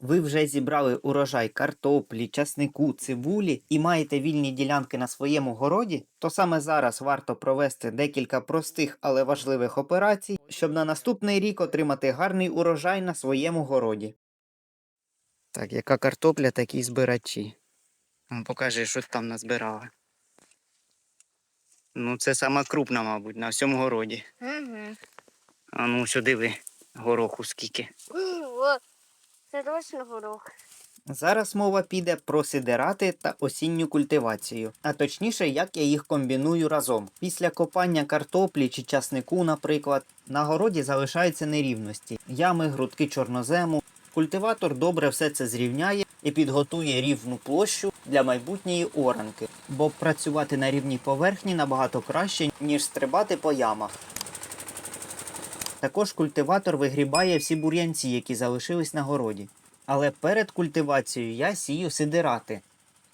Ви вже зібрали урожай картоплі, часнику, цибулі і маєте вільні ділянки на своєму городі, то саме зараз варто провести декілька простих, але важливих операцій, щоб на наступний рік отримати гарний урожай на своєму городі. Так, яка картопля, такі збирачі. Ну, Покажи, що ти там назбирали. Ну, це сама крупна, мабуть, на всьому городі. Угу. А ну, що диви, гороху скільки. Це горох. Зараз мова піде про сидерати та осінню культивацію, а точніше, як я їх комбіную разом. Після копання картоплі чи часнику, наприклад, на городі залишаються нерівності, ями, грудки чорнозему. Культиватор добре все це зрівняє і підготує рівну площу для майбутньої оранки, бо працювати на рівній поверхні набагато краще, ніж стрибати по ямах. Також культиватор вигрібає всі бур'янці, які залишились на городі. Але перед культивацією я сію сидирати.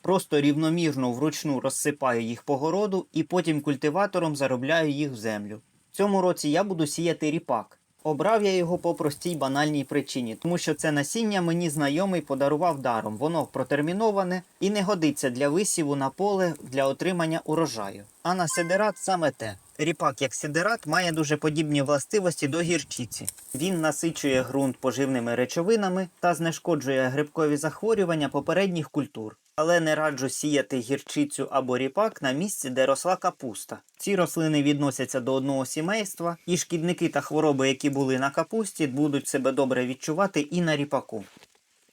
Просто рівномірно вручну розсипаю їх по городу і потім культиватором заробляю їх в землю. В цьому році я буду сіяти ріпак. Обрав я його по простій банальній причині, тому що це насіння мені знайомий подарував даром. Воно протерміноване і не годиться для висіву на поле для отримання урожаю. А на сидерат саме те. Ріпак як сидерат має дуже подібні властивості до гірчиці. Він насичує ґрунт поживними речовинами та знешкоджує грибкові захворювання попередніх культур. Але не раджу сіяти гірчицю або ріпак на місці, де росла капуста. Ці рослини відносяться до одного сімейства, і шкідники та хвороби, які були на капусті, будуть себе добре відчувати і на ріпаку.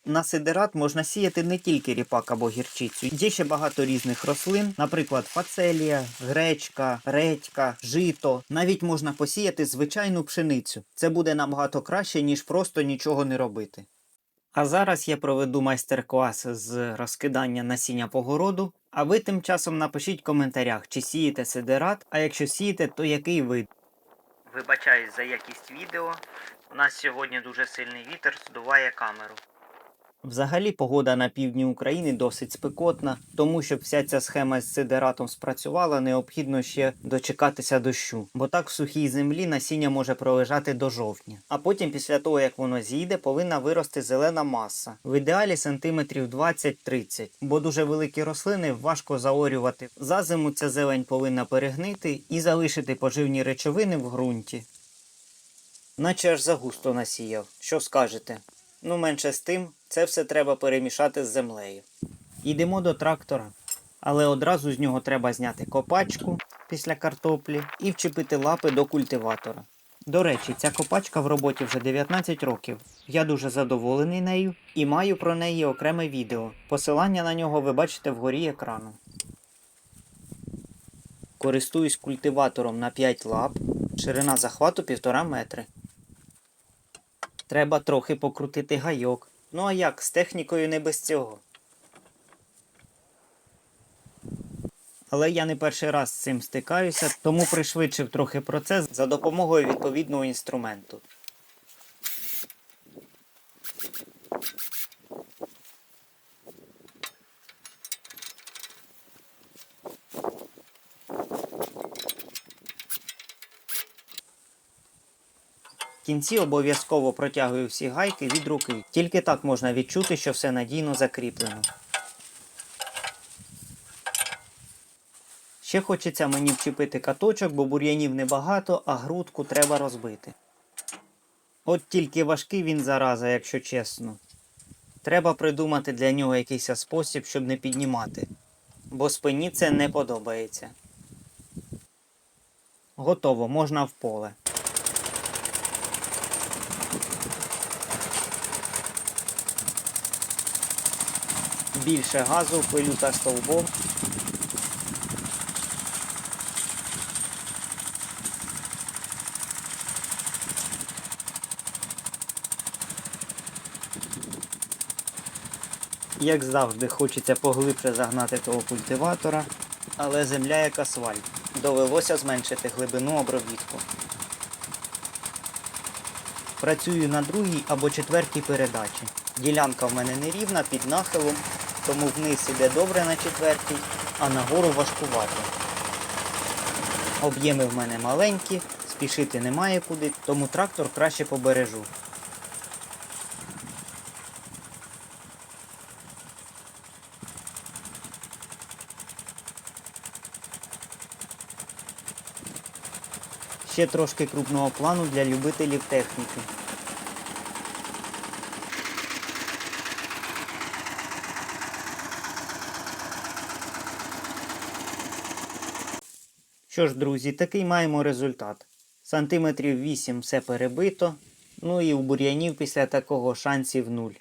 На сидерат можна сіяти не тільки ріпак або гірчицю. Є ще багато різних рослин, наприклад, фацелія, гречка, редька, жито. Навіть можна посіяти звичайну пшеницю. Це буде набагато краще, ніж просто нічого не робити. А зараз я проведу майстер-клас з розкидання насіння по городу. А ви тим часом напишіть в коментарях, чи сієте сидерат, а якщо сієте, то який вид. Вибачаюсь за якість відео. У нас сьогодні дуже сильний вітер здуває камеру. Взагалі погода на півдні України досить спекотна, тому щоб вся ця схема з сидератом спрацювала, необхідно ще дочекатися дощу, бо так в сухій землі насіння може пролежати до жовтня. А потім, після того як воно зійде, повинна вирости зелена маса. В ідеалі сантиметрів 20-30, бо дуже великі рослини важко заорювати. За зиму ця зелень повинна перегнити і залишити поживні речовини в ґрунті. Наче аж загусто насіяв. Що скажете? Ну, менше з тим, це все треба перемішати з землею. Йдемо до трактора. Але одразу з нього треба зняти копачку після картоплі і вчепити лапи до культиватора. До речі, ця копачка в роботі вже 19 років. Я дуже задоволений нею і маю про неї окреме відео. Посилання на нього ви бачите вгорі екрану. Користуюсь культиватором на 5 лап, ширина захвату 1,5 метри. Треба трохи покрутити гайок. Ну а як, з технікою не без цього. Але я не перший раз з цим стикаюся, тому пришвидшив трохи процес за допомогою відповідного інструменту. Кінці обов'язково протягую всі гайки від руки. Тільки так можна відчути, що все надійно закріплено. Ще хочеться мені вчепити каточок, бо бур'янів небагато, а грудку треба розбити. От тільки важкий він зараза, якщо чесно. Треба придумати для нього якийсь спосіб, щоб не піднімати. Бо спині це не подобається. Готово, можна в поле. Більше газу, пилю та стовбом. Як завжди, хочеться поглибше загнати того культиватора, але земля як асфальт. Довелося зменшити глибину обробітку. Працюю на другій або четвертій передачі. Ділянка в мене нерівна, під нахилом, тому вниз іде добре на четвертій, а нагору важкувати. Об'єми в мене маленькі, спішити немає куди, тому трактор краще побережу. Ще трошки крупного плану для любителів техніки. Що ж, друзі, такий маємо результат. Сантиметрів 8 все перебито. Ну і у бур'янів після такого шансів нуль.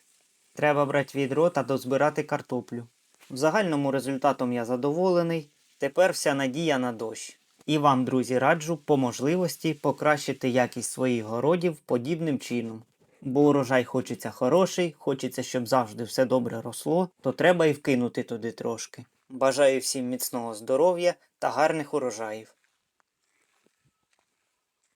Треба брати відро та дозбирати картоплю. В загальному результатом я задоволений. Тепер вся надія на дощ. І вам, друзі, раджу по можливості покращити якість своїх городів подібним чином. Бо урожай хочеться хороший, хочеться, щоб завжди все добре росло, то треба і вкинути туди трошки. Бажаю всім міцного здоров'я та гарних урожаїв.